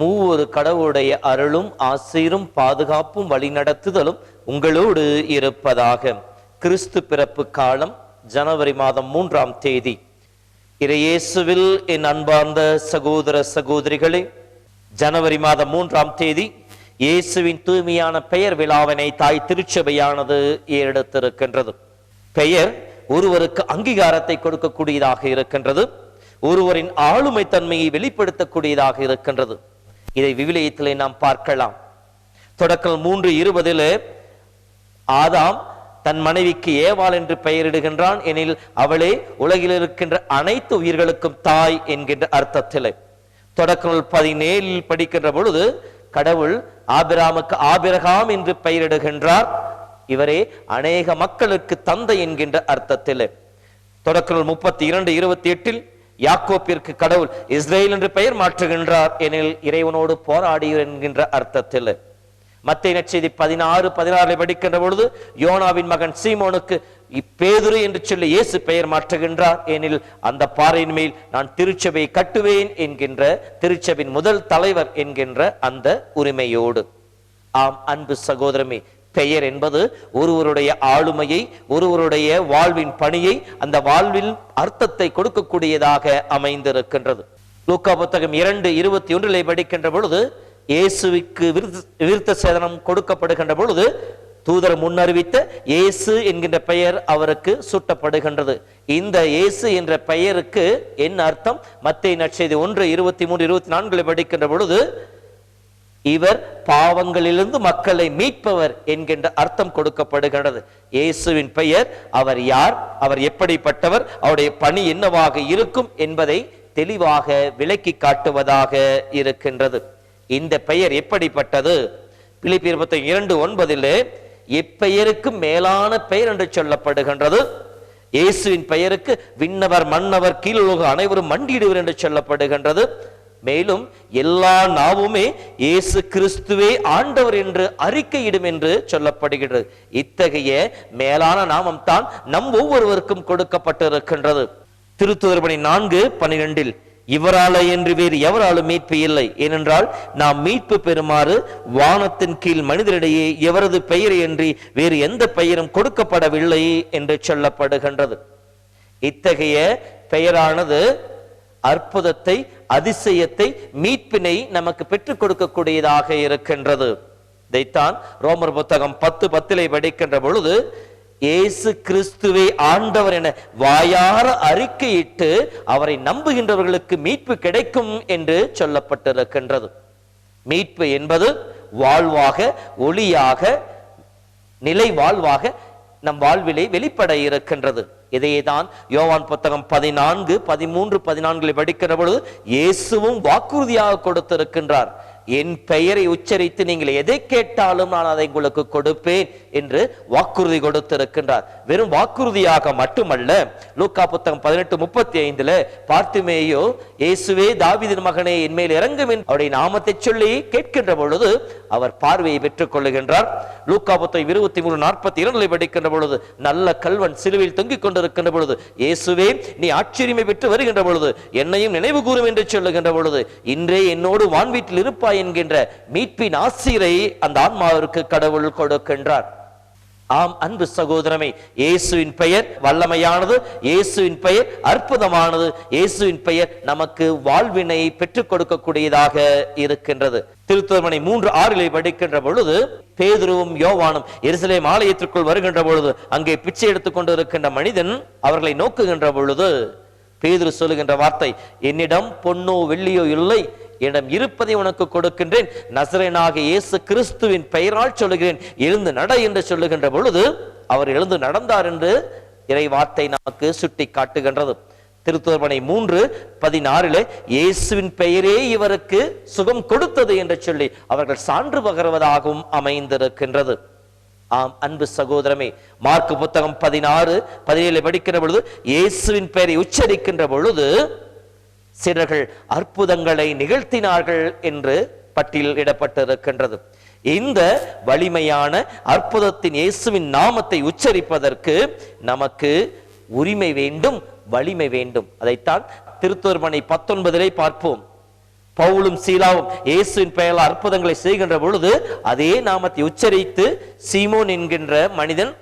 மூவொரு கடவுளுடைய அருளும் ஆசீரும் பாதுகாப்பும் வழிநடத்துதலும் உங்களோடு இருப்பதாக. கிறிஸ்து பிறப்பு காலம் ஜனவரி மாதம் மூன்றாம் தேதி. இறையேசுவில் என் அன்பார்ந்த சகோதர சகோதரிகளே ஜனவரி மாதம் மூன்றாம் தேதி இயேசுவின் தூய்மையான பெயர் விழாவினை தாய் திருச்சபையானது ஏறெடுத்திருக்கின்றது. பெயர் ஒருவருக்கு அங்கீகாரத்தை கொடுக்கக்கூடியதாக இருக்கின்றது. ஒருவரின் ஆளுமை தன்மையை வெளிப்படுத்தக்கூடியதாக இருக்கின்றது. இதை விவிலியத்திலே நாம் பார்க்கலாம். தொடக்கம் மூன்று இருபதில் ஆதாம் தன் மனைவிக்கு ஏவாள் என்று பெயரிடுகின்றான். எனில் அவளே உலகில் இருக்கின்ற அனைத்து உயிர்களுக்கும் தாய் என்கின்ற அர்த்தத்தில். தொடக்கம் பதினேழில் படிக்கின்ற பொழுது கடவுள் ஆபிராமுக்கு ஆபிரகாம் என்று பெயரிடுகின்றார். இவரே அநேக மக்களுக்கு தந்தை என்கின்ற அர்த்தத்தில். தொடக்கம் முப்பத்தி இரண்டு இருபத்தி எட்டில் யாக்கோப்பிற்கு கடவுள் இஸ்ரேல் என்று பெயர் மாற்றுகின்றார் எனில் இறைவனோடு போராடியவர் என்கின்ற அர்த்தத்தில். மத்திய நச்செய்தி பதினாறு பதினாறு படிக்கின்ற பொழுது யோனாவின் மகன் சீமோனுக்கு இப்பேதுரு என்று சொல்லி இயேசு பெயர் மாற்றுகின்றார் எனில் அந்த பாறையின் மேல் நான் திருச்சபையை கட்டுவேன் என்கின்ற திருச்சபின் முதல் தலைவர் என்கின்ற அந்த உரிமையோடு. ஆம் அன்பு சகோதரமே பெயர் என்பது ஒருவருடைய ஆளுமையை ஒருவருடைய வாழ்வின் பணியை அந்த வாழ்வில் அர்த்தத்தை கொடுக்கக்கூடியதாக அமைந்திருக்கின்றது. லூக்கா புத்தகம் இரண்டு இருபத்தி ஒன்றிலே படிக்கின்ற பொழுது இயேசுவுக்கு விருத்த சேதனம் கொடுக்கப்படுகின்ற பொழுது தூதர் முன்னறிவித்த இயேசு என்கின்ற பெயர் அவருக்கு சூட்டப்படுகின்றது. இந்த இயேசு என்ற பெயருக்கு என்ன அர்த்தம்? மத்திய நற்செய்தி ஒன்று இருபத்தி மூன்று இருபத்தி நான்குல படிக்கின்ற பொழுது இவர் பாவங்களிலிருந்து மக்களை மீட்பவர் என்கின்ற அர்த்தம் கொடுக்கப்படுகிறது இயேசுவின் பெயர் அவர் யார் அவர் எப்படிப்பட்டவர் அவருடைய பணி என்னவாக இருக்கும் என்பதை தெளிவாக விளக்கி காட்டுவதாக இருக்கின்றது. இந்த பெயர் எப்படிப்பட்டது? பிலிப்பி இருபத்தி இரண்டு ஒன்பதிலே எப்பெயருக்கு மேலான பெயர் என்று சொல்லப்படுகின்றது. இயேசுவின் பெயருக்கு விண்ணவர் மன்னவர் கீழுலக அனைவரும் மண்டியிடுவர் என்று சொல்லப்படுகின்றது. மேலும் எல்லா நாவுமே இயேசு கிறிஸ்துவே ஆண்டவர் என்று அறிக்கையிடும் என்று சொல்லப்படுகிறது. இத்தகைய மேலான நாமம் தான் நம் ஒவ்வொருவருக்கும் கொடுக்கப்பட்டிருக்கின்றது. திருத்துதர்பணி நான்கு பனிரெண்டில் இவரால என்று வேறு எவராலும் மீட்பு இல்லை. ஏனென்றால் நாம் மீட்பு பெறுமாறு வானத்தின் கீழ் மனிதரிடையே எவரது பெயர் என்று வேறு எந்த பெயரும் கொடுக்கப்படவில்லை என்று சொல்லப்படுகின்றது. இத்தகைய பெயரானது அற்புதத்தை அதிசயத்தை மீட்பினை நமக்கு பெற்றுக் கொடுக்கக்கூடியதாக இருக்கின்றது. இதைத்தான் ரோமர் புத்தகம் பத்து பத்திலே படிக்கின்ற பொழுது இயேசு கிறிஸ்துவை ஆண்டவர் என வாயார அறிக்கையிட்டு அவரை நம்புகின்றவர்களுக்கு மீட்பு கிடைக்கும் என்று சொல்லப்பட்டிருக்கின்றது. மீட்பு என்பது வாழ்வாக ஒளியாக நிலை வாழ்வாக நம் வாழ்விலே வெளிப்பட இருக்கின்றது. இதையே தான் யோவான் புத்தகம் பதினான்கு பதிமூன்று பதினான்கில் படிக்கிற பொழுது இயேசுவும் வாக்குறுதியாக கொடுத்திருக்கின்றார். என் பெயரை உச்சரித்து நீங்கள் எதை கேட்டாலும் நான் அதை உங்களுக்கு கொடுப்பேன். என்று வாக்குறுதி கொடுத்திருக்கின்றார். வெறும் வாக்குறுதியாக மட்டுமல்ல லூக்கா புத்தகம் பதினெட்டு முப்பத்தி ஐந்துல பார்த்துமேயோ இயேசுவே தாவிதின் மகனே என் மேல் இறங்கும் அவருடைய நாமத்தை சொல்லி கேட்கின்ற பொழுது அவர் பார்வையை பெற்றுக் கொள்ளுகின்றார். லூக்கா புத்தகம் இருபத்தி மூணு நாற்பத்தி இரண்டில் படிக்கின்ற பொழுது நல்ல கல்வன் சிலுவையில் தொங்கிக் கொண்டிருக்கின்ற பொழுது இயேசுவே நீ ஆச்சரியமை பெற்று வருகின்ற பொழுது என்னையும் நினைவு கூறும் என்று சொல்லுகின்ற பொழுது இன்றே என்னோடு வான்வீட்டில் இருப்பாய் என்கின்ற மீட்பின் ஆசிரை அந்த ஆன்மாவிற்கு கடவுள் கொடுக்கின்றார். ஆம் அன்பு சகோதரமே இயேசுவின் பெயர் வல்லமையானது இயேசுவின் பெயர் அற்புதமானது இயேசுவின் பெயர் நமக்கு வாழ்வினை பெற்றுக் கொடுக்கக்கூடியதாக இருக்கின்றது. திருத்துவமனை மூன்று ஆறிலே படிக்கின்ற பொழுது பேதுருவும் யோவானும் எருசலேம் ஆலயத்திற்குள் வருகின்ற பொழுது அங்கே பிச்சை எடுத்துக் கொண்டு இருக்கின்ற மனிதன் அவர்களை நோக்குகின்ற பொழுது பேதுரு சொல்லுகின்ற வார்த்தை என்னிடம் பொன்னோ வெள்ளியோ இல்லை என்னிடம் இருப்பதை உனக்கு கொடுக்கின்றேன். நசரனாக இயேசு கிறிஸ்துவின் பெயரால் சொல்லுகிறேன். எழுந்து நட என்று சொல்லுகின்ற பொழுது அவர் எழுந்து நடந்தார் என்று இறை வார்த்தை நமக்கு சுட்டி காட்டுகின்றது திருத்துவமனை மூன்று பதினாறுல இயேசுவின் பெயரே இவருக்கு சுகம் கொடுத்தது என்று சொல்லி அவர்கள் சான்று பகர்வதாகவும் அமைந்திருக்கின்றது. ஆம் அன்பு சகோதரமே மார்க்கு புத்தகம் பதினாறு பதினேழு படிக்கிற பொழுது இயேசுவின் பெயரை உச்சரிக்கின்ற பொழுது சிலர்கள் அற்புதங்களை நிகழ்த்தினார்கள் என்று பட்டியலிடப்பட்டிருக்கின்றது இந்த வலிமையான அற்புதத்தின் இயேசுவின் நாமத்தை உச்சரிப்பதற்கு நமக்கு உரிமை வேண்டும் வலிமை வேண்டும். அதைத்தான் திருத்தூர்மனை பத்தொன்பதிலே பார்ப்போம். பவுலும் சீலாவும் இயேசுவின் பெயரால் அற்புதங்களை செய்கின்ற பொழுது அதே நாமத்தை உச்சரித்து சீமோன் என்கின்ற மனிதன்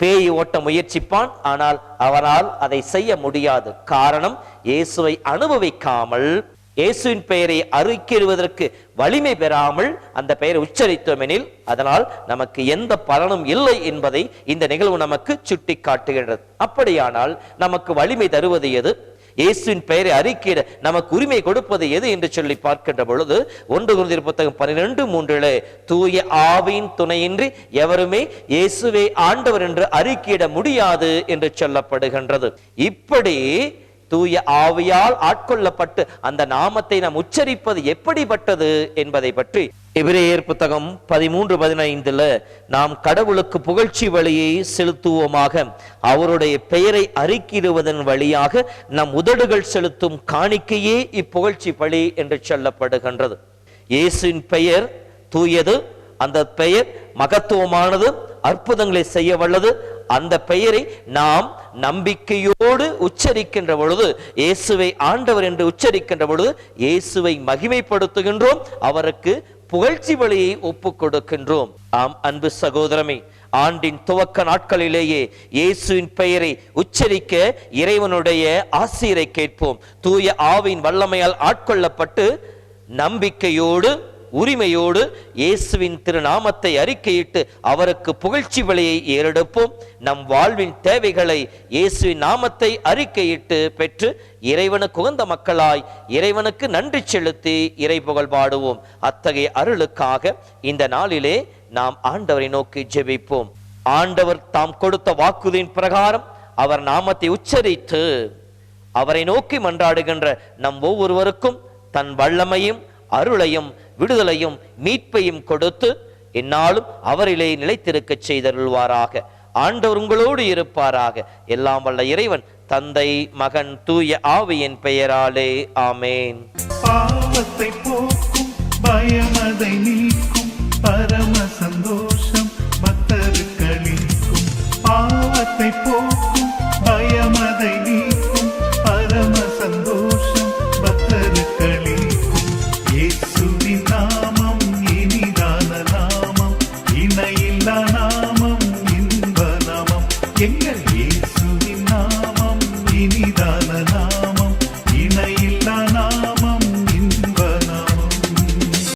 பேயை ஓட்ட முயற்சிப்பான் ஆனால் அவனால் அதை செய்ய முடியாது. காரணம் இயேசுவை அனுபவிக்காமல் இயேசுவின் பெயரை அறிக்கிடுவதற்கு வலிமை பெறாமல் அந்த பெயரை உச்சரித்தோம் எனில் அதனால் நமக்கு எந்த பலனும் இல்லை என்பதை இந்த நிகழ்வு நமக்கு சுட்டி காட்டுகின்றது அப்படியானால் நமக்கு வலிமை தருவது எது? இயேசுவின் பெயரை அறிக்கையிட நமக்கு உரிமை கொடுப்பது எது என்று சொல்லி பார்க்கின்ற பொழுது ஒன்று குருந்தியர் புத்தகம் பன்னிரெண்டு மூன்றிலே தூய ஆவியின் துணையின்றி எவருமே இயேசுவை ஆண்டவர் என்று அறிக்கையிட முடியாது என்று சொல்லப்படுகின்றது. இப்படி தூய ஆவியால் ஆட்கொள்ளப்பட்டு அந்த நாமத்தை நாம் உச்சரிப்பது எப்படிப்பட்டது என்பதை பற்றி எபிரேயர் புத்தகம் பதிமூன்று பதினைந்துல நாம் கடவுளுக்கு புகழ்ச்சி வழியை செலுத்துவோமாக அவருடைய பெயரை அறிக்கிடுவதன் வழியாக நம் உதடுகள் செலுத்தும் காணிக்கையே இப்புகழ்ச்சி வழி என்று சொல்லப்படுகின்றது. இயேசுவின் பெயர் தூயது அந்த பெயர் மகத்துவமானது அற்புதங்களை செய்ய வல்லது அந்த பெயரை நாம் நம்பிக்கையோடு உச்சரிக்கின்ற பொழுது இயேசுவை ஆண்டவர் என்று உச்சரிக்கின்ற பொழுது இயேசுவை மகிமைப்படுத்துகின்றோம் அவருக்கு புகழ்ச்சி வழியை ஒப்புக் கொடுக்கின்றோம் ஆம் அன்பு சகோதரமே ஆண்டின் துவக்க நாட்களிலேயே இயேசுவின் பெயரை உச்சரிக்க இறைவனுடைய ஆசிரியரை கேட்போம். தூய ஆவின் வல்லமையால் ஆட்கொள்ளப்பட்டு நம்பிக்கையோடு உரிமையோடு இயேசுவின் திருநாமத்தை அறிக்கையிட்டு அவருக்கு புகழ்ச்சி விலையை ஏறெடுப்போம். நம் வாழ்வின் தேவைகளை இயேசுவின் நாமத்தை அறிக்கையிட்டு பெற்று இறைவனுக்கு உகந்த மக்களாய் இறைவனுக்கு நன்றி செலுத்தி இறை புகழ் பாடுவோம். அத்தகைய அருளுக்காக இந்த நாளிலே நாம் ஆண்டவரை நோக்கி ஜெபிப்போம். ஆண்டவர் தாம் கொடுத்த வாக்குதின் பிரகாரம் அவர் நாமத்தை உச்சரித்து அவரை நோக்கி மன்றாடுகின்ற நம் ஒவ்வொருவருக்கும் தன் வல்லமையும் அருளையும் விடுதலையும் மீட்பையும் கொடுத்து என்னாலும் அவரிலே நிலைத்திருக்கச் செய்தருள்வாராக. ஆண்டவர் உங்களோடு இருப்பாராக. எல்லாம் வல்ல இறைவன் தந்தை மகன் தூய ஆவியின் பெயராலே. ஆமேன். பாவத்தை